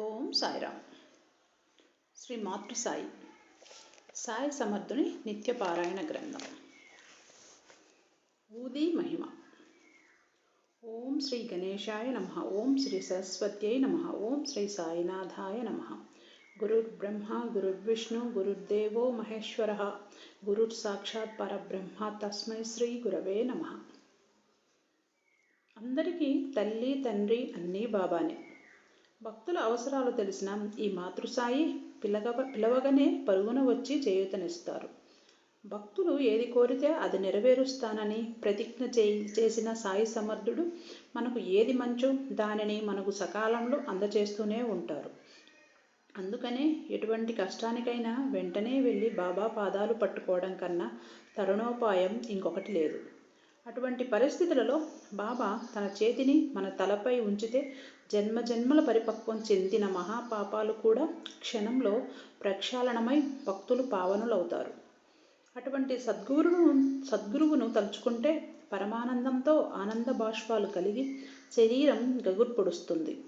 ఓం సాయిరామ్ శ్రీ మాతృసాయి సాయి సమర్థుని నిత్యపారాయణ గ్రంథం ఊది మహిమ ఓం శ్రీ గణేశాయ నమ ఓం శ్రీ సరస్వత్యై నమ ఓం శ్రీ సాయినాథాయ నమ గురుర్బ్రహ్మ గురుర్విష్ణు గురుర్దేవో మహేశ్వర గురుర్ సాక్షాత్ పరబ్రహ్మ తస్మై శ్రీ గురవే నమ అందరికీ తల్లి తండ్రి అన్నీ బాబానే భక్తుల అవసరాలు తెలిసిన ఈ మాతృసాయి పిలగ పిలవగానే పరుగున వచ్చి చేయూతనిస్తారు. భక్తులు ఏది కోరితే అది నెరవేరుస్తానని ప్రతిజ్ఞ చేసిన సాయి సమర్థుడు మనకు ఏది మంచో దానిని మనకు సకాలంలో అందచేస్తూనే ఉంటారు. అందుకనే ఎటువంటి కష్టానికైనా వెంటనే వెళ్ళి బాబా పాదాలు పట్టుకోవడం కన్నా తరుణోపాయం ఇంకొకటి లేదు. అటువంటి పరిస్థితులలో బాబా తన చేతిని మన తలపై ఉంచితే జన్మ జన్మల పరిపక్వం చెందిన మహాపాపాలు కూడా క్షణంలో ప్రక్షాళనమై భక్తులు పావనులవుతారు. అటువంటి సద్గురును సద్గురువును తలుచుకుంటే పరమానందంతో ఆనంద బాష్పాలు కలిగి శరీరం గగుర్పొడుస్తుంది.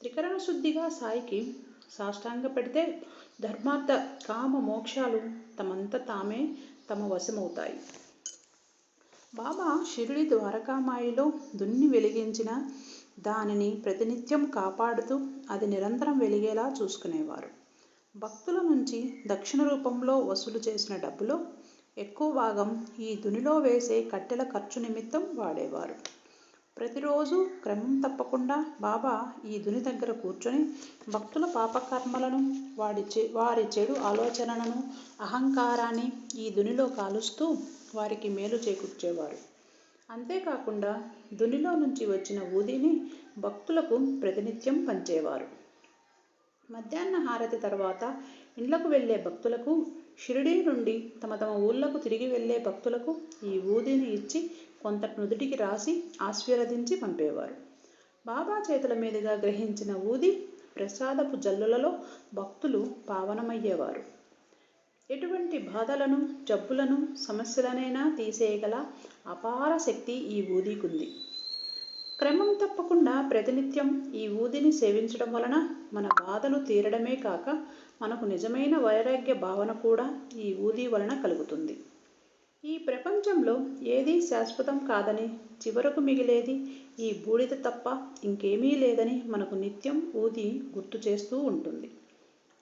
త్రికరణ శుద్ధిగా సాయికి సాష్టాంగ పెడితే ధర్మార్థ కామ మోక్షాలు తమంత తామే తమ వశమవుతాయి. బాబా షిరిడి ద్వారకామాయిలో దున్ని వెలిగించిన దానిని ప్రతినిత్యం కాపాడుతూ అది నిరంతరం వెలిగేలా చూసుకునేవారు. భక్తుల నుంచి దక్షిణ రూపంలో వసూలు చేసిన డబ్బులో ఎక్కువ భాగం ఈ దునిలో వేసే కట్టెల ఖర్చు నిమిత్తం వాడేవారు. ప్రతిరోజు క్రమం తప్పకుండా బాబా ఈ దుని దగ్గర కూర్చొని భక్తుల పాపకర్మలను వాడి చె వారి చెడు ఆలోచనలను అహంకారాన్ని ఈ దునిలో కాలుస్తూ వారికి మేలు చేకూర్చేవారు. అంతేకాకుండా దునిలో నుంచి వచ్చిన ఊదిని భక్తులకు ప్రతినిత్యం పంచేవారు. మధ్యాహ్న హారతి తర్వాత ఇండ్లకు వెళ్ళే భక్తులకు షిరిడీ నుండి తమ తమ ఊళ్ళకు తిరిగి వెళ్ళే భక్తులకు ఈ ఊదిని ఇచ్చి కొంత నుదుటికి రాసి ఆశీర్వదించి పంపేవారు. బాబా చేతుల మీదుగా గ్రహించిన ఊది ప్రసాదపు జల్లులలో భక్తులు పావనమయ్యేవారు. ఎటువంటి బాధలను జబ్బులను సమస్యలనైనా తీసేయగల అపార శక్తి ఈ ఊదికుంది. క్రమం తప్పకుండా ప్రతినిత్యం ఈ ఊదిని సేవించడం వలన మన బాధలు తీరడమే కాక మనకు నిజమైన వైరాగ్య భావన కూడా ఈ ఊది వలన కలుగుతుంది. ఈ ప్రపంచంలో ఏదీ శాశ్వతం కాదని చివరకు మిగిలేది ఈ బూడిద తప్ప ఇంకేమీ లేదని మనకు నిత్యం ఊది గుర్తు చేస్తూ ఉంటుంది.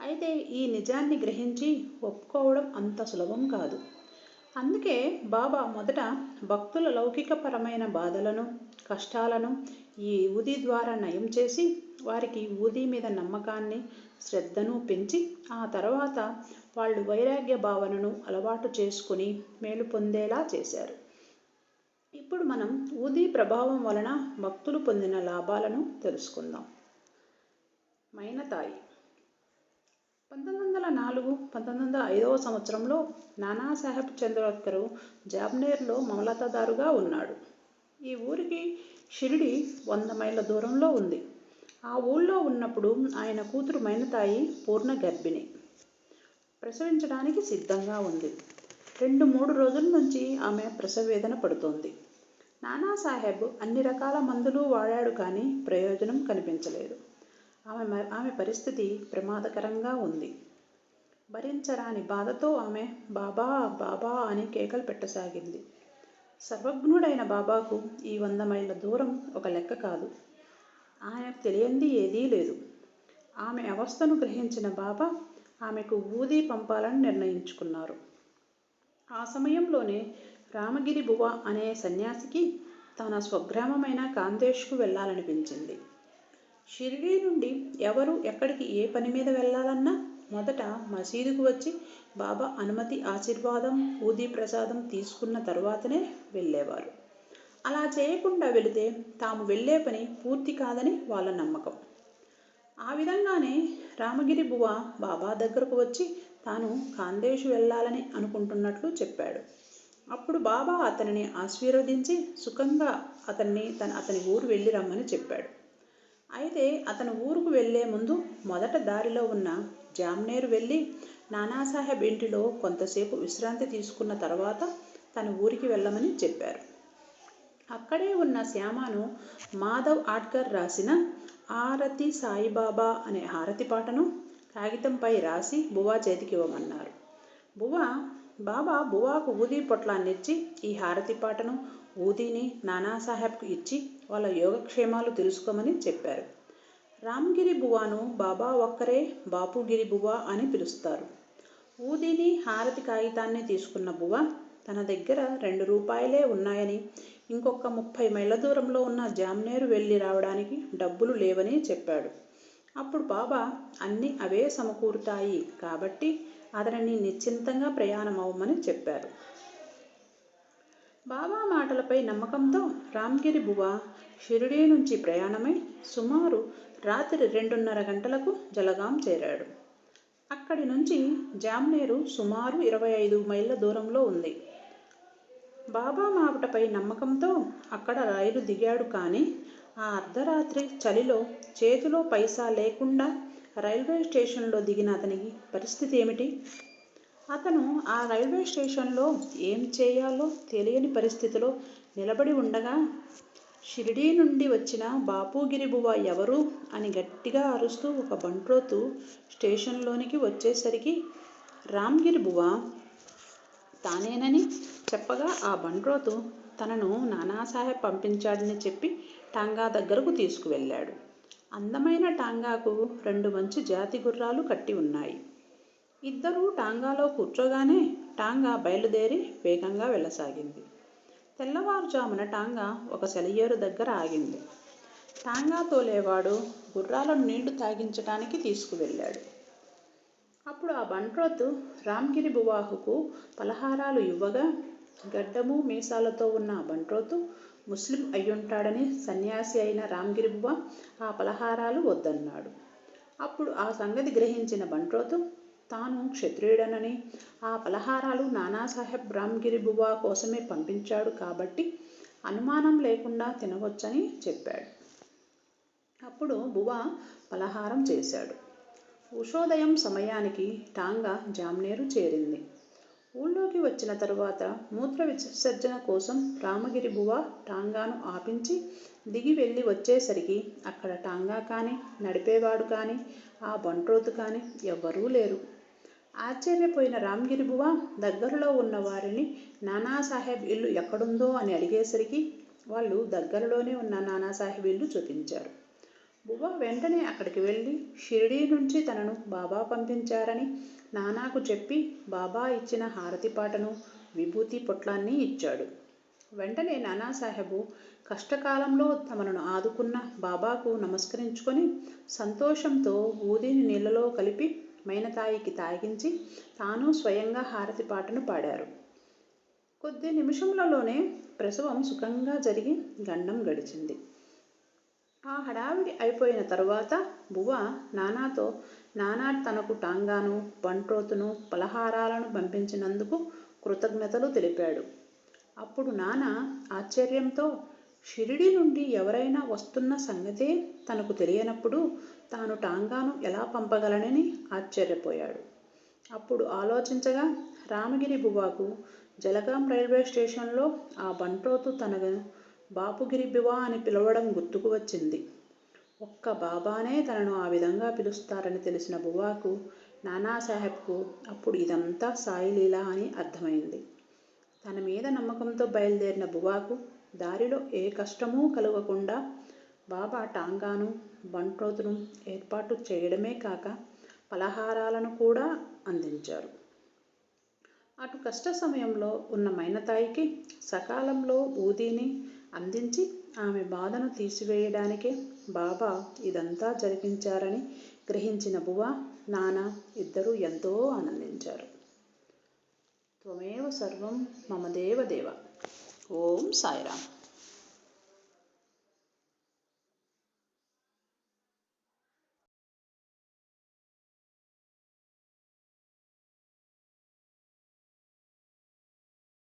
అయితే ఈ నిజాన్ని గ్రహించి ఒప్పుకోవడం అంత సులభం కాదు. అందుకే బాబా మొదట భక్తుల లౌకికపరమైన బాధలను కష్టాలను ఈ ఊది ద్వారా నయం చేసి వారికి ఊది మీద నమ్మకాన్ని శ్రద్ధను పెంచి ఆ తర్వాత వాళ్ళు వైరాగ్య భావనను అలవాటు చేసుకుని మేలు పొందేలా చేశారు. ఇప్పుడు మనం ఊది ప్రభావం వలన భక్తులు పొందిన లాభాలను తెలుసుకుందాం. మైనతాయి. పంతొమ్మిది వందల నాలుగు పంతొమ్మిది వందల ఐదవ సంవత్సరంలో నానాసాహెబ్ చంద్రోత్కరు జాబ్నేర్లో మమలతదారుగా ఉన్నాడు. ఈ ఊరికి షిరిడి వంద మైళ్ళ దూరంలో ఉంది. ఆ ఊళ్ళో ఉన్నప్పుడు ఆయన కూతురు మైనతాయి పూర్ణ గర్భిణి. ప్రసవించడానికి సిద్ధంగా ఉంది. రెండు మూడు రోజుల నుంచి ఆమె ప్రసవేదన పడుతోంది. నానాసాహెబ్ అన్ని రకాల మందులు వాడాడు కానీ ప్రయోజనం కనిపించలేదు. ఆమె ఆమె పరిస్థితి ప్రమాదకరంగా ఉంది. భరించరాని బాధతో ఆమె బాబా బాబా అని కేకలు పెట్టసాగింది. సర్వజ్ఞుడైన బాబాకు ఈ వంద మైళ్ళ దూరం ఒక లెక్క కాదు. ఆయనకు తెలియంది ఏదీ లేదు. ఆమె అవస్థను గ్రహించిన బాబా ఆమెకు ఊది పంపాలని నిర్ణయించుకున్నారు. ఆ సమయంలోనే రామగిరి బువ అనే సన్యాసికి తన స్వగ్రామమైన కాంతేష్కు వెళ్ళాలనిపించింది. షిరిడీ నుండి ఎవరు ఎక్కడికి ఏ పని మీద వెళ్ళాలన్నా మొదట మసీదుకు వచ్చి బాబా అనుమతి ఆశీర్వాదం ఊది ప్రసాదం తీసుకున్న తరువాతనే వెళ్ళేవారు. అలా చేయకుండా వెళితే తాము వెళ్ళే పని పూర్తి కాదని వాళ్ళ నమ్మకం. ఆ విధంగానే రామగిరి బువ బాబా దగ్గరకు వచ్చి తాను ఖాందేశు వెళ్ళాలని అనుకుంటున్నట్లు చెప్పాడు. అప్పుడు బాబా అతనిని ఆశీర్వదించి సుఖంగా అతన్ని తన అతని ఊరు వెళ్ళి రమ్మని చెప్పాడు. అయితే అతను ఊరుకు వెళ్ళే ముందు మొదట దారిలో ఉన్న జామ్నేరు వెళ్ళి నానాసాహెబ్ ఇంటిలో కొంతసేపు విశ్రాంతి తీసుకున్న తర్వాత తన ఊరికి వెళ్ళమని చెప్పారు. అక్కడే ఉన్న శ్యామను మాధవ్ ఆట్కర్ రాసిన ఆరతి సాయిబాబా అనే హారతి పాటను కాగితంపై రాసి బువా చేతికి ఇవ్వమన్నారు. బువా బాబా బువాకు ఊదీ పొట్లాన్నిచ్చి ఈ హారతి పాటను ఊదీని నానాసాహెబ్కు ఇచ్చి వాళ్ళ యోగక్షేమాలు తెలుసుకోమని చెప్పారు. రామ్గిరి బువాను బాబా ఒక్కరే బాపుగిరి బువ అని పిలుస్తారు. ఊదీని హారతి కాగితాన్ని తీసుకున్న బువ తన దగ్గర రెండు రూపాయలే ఉన్నాయని ఇంకొక ముప్పై మైళ్ళ దూరంలో ఉన్న జామ్నేరు వెళ్ళి రావడానికి డబ్బులు లేవని చెప్పాడు. అప్పుడు బాబా అన్నీ అవే సమకూరుతాయి కాబట్టి అతనిని నిశ్చింతంగా ప్రయాణం అవ్వమని చెప్పారు. బాబా మాటలపై నమ్మకంతో రామ్గిరి బువ షిరిడీ నుంచి ప్రయాణమై సుమారు రాత్రి రెండున్నర గంటలకు జలగాం చేరాడు. అక్కడి నుంచి జామ్నేరు సుమారు ఇరవై ఐదు మైళ్ళ దూరంలో ఉంది. బాబా మాటపై నమ్మకంతో అక్కడ రైలు దిగాడు కానీ ఆ అర్ధరాత్రి చలిలో చేతిలో పైసా లేకుండా రైల్వే స్టేషన్లో దిగిన అతనికి పరిస్థితి ఏమిటి? అతను ఆ రైల్వే స్టేషన్లో ఏం చేయాలో తెలియని పరిస్థితిలో నిలబడి ఉండగా షిరిడీ నుండి వచ్చిన బాపుగిరి బువ ఎవరు అని గట్టిగా అరుస్తూ ఒక బంట్రోతు స్టేషన్లోనికి వచ్చేసరికి రామ్గిరి బువ తానేనని చెప్పగా ఆ బండ్రోతు తనను నానాసాహెబ్ పంపించాడని చెప్పి టాంగా దగ్గరకు తీసుకువెళ్ళాడు. అందమైన టాంగాకు రెండు మంచి జాతి గుర్రాలు కట్టి ఉన్నాయి. ఇద్దరూ టాంగాలో కూర్చోగానే టాంగా బయలుదేరి వేగంగా వెళ్ళసాగింది. తెల్లవారుజామున టాంగా ఒక సెలయేరు దగ్గర ఆగింది. టాంగా తోలేవాడు గుర్రాలను నీళ్ళు తాగించడానికి తీసుకువెళ్ళాడు. అప్పుడు ఆ బంట్రోతు రామ్గిరి బువాహుకు పలహారాలు ఇవ్వగా గడ్డము మీసాలతో ఉన్న ఆ బంట్రోతు ముస్లిం అయ్యుంటాడని సన్యాసి అయిన రామ్గిరిబ్బ ఆ పలహారాలు వద్దన్నాడు. అప్పుడు ఆ సంగతి గ్రహించిన బంట్రోతు తాను క్షత్రియుడనని ఆ పలహారాలు నానాసాహెబ్ రామ్గిరిబువా కోసమే పంపించాడు కాబట్టి అనుమానం లేకుండా తినవచ్చని చెప్పాడు. అప్పుడు బువా పలహారం చేశాడు. ఉషోదయం సమయానికి టాంగా జామ్నేరు చేరింది. ఊళ్ళోకి వచ్చిన తరువాత మూత్ర విసర్జన కోసం రామగిరి బువ టాంగాను ఆపించి దిగి వెళ్ళి వచ్చేసరికి అక్కడ టాంగా కానీ నడిపేవాడు కానీ ఆ బంట్రోతు కానీ ఎవ్వరూ లేరు. ఆశ్చర్యపోయిన రామగిరి బువ దగ్గరలో ఉన్న వారిని నానాసాహెబ్ ఇల్లు ఎక్కడుందో అని అడిగేసరికి వాళ్ళు దగ్గరలోనే ఉన్న నానాసాహెబ్ ఇల్లు చూపించారు. బువ్వ వెంటనే అక్కడికి వెళ్ళి షిరిడీ నుంచి తనను బాబా పంపించారని నానాకు చెప్పి బాబా ఇచ్చిన హారతి పాటను విభూతి పొట్లాన్ని ఇచ్చాడు. వెంటనే నానాసాహెబు కష్టకాలంలో తమను ఆదుకున్న బాబాకు నమస్కరించుకొని సంతోషంతో ఊదిని నీళ్ళలో కలిపి మైనతాయికి తాగించి తాను స్వయంగా హారతి పాటను పాడారు. కొద్ది నిమిషములలోనే ప్రసవం సుఖంగా జరిగి గండం గడిచింది. ఆ హడావిడి అయిపోయిన తరువాత బువ్వ నానాతో నానా తనకు టాంగాను బంట్రోతును పలహారాలను పంపించినందుకు కృతజ్ఞతలు తెలిపాడు. అప్పుడు నానా ఆశ్చర్యంతో షిరిడి నుండి ఎవరైనా వస్తున్న సంగతే తనకు తెలియనప్పుడు తాను టాంగాను ఎలా పంపగలనని ఆశ్చర్యపోయాడు. అప్పుడు ఆలోచించగా రామగిరి బువాకు జలగాం రైల్వే స్టేషన్లో ఆ బంట్రోతు తన బాపుగిరి బివా అని పిలవడం గుర్తుకు వచ్చింది. ఒక్క బాబానే తనను ఆ విధంగా పిలుస్తారని తెలిసిన బువాకు నానాసాహెబ్కు అప్పుడు ఇదంతా సాయిలీల అని అర్థమైంది. తన మీద నమ్మకంతో బయలుదేరిన బువాకు దారిలో ఏ కష్టమూ కలగకుండా బాబా టాంగాను బంట్రోతును ఏర్పాటు చేయడమే కాక పలహారాలను కూడా అందించారు. అటు కష్ట సమయంలో ఉన్న మైనతాయికి సకాలంలో ఊదీని అందించి ఆమె బాధను తీసివేయడానికే బాబా ఇదంతా జరిపించారని గ్రహించిన బువ నాన్న ఇద్దరూ ఎంతో ఆనందించారు. త్వమేవ సర్వం మమదేవ దేవ. ఓం సాయిరామ్.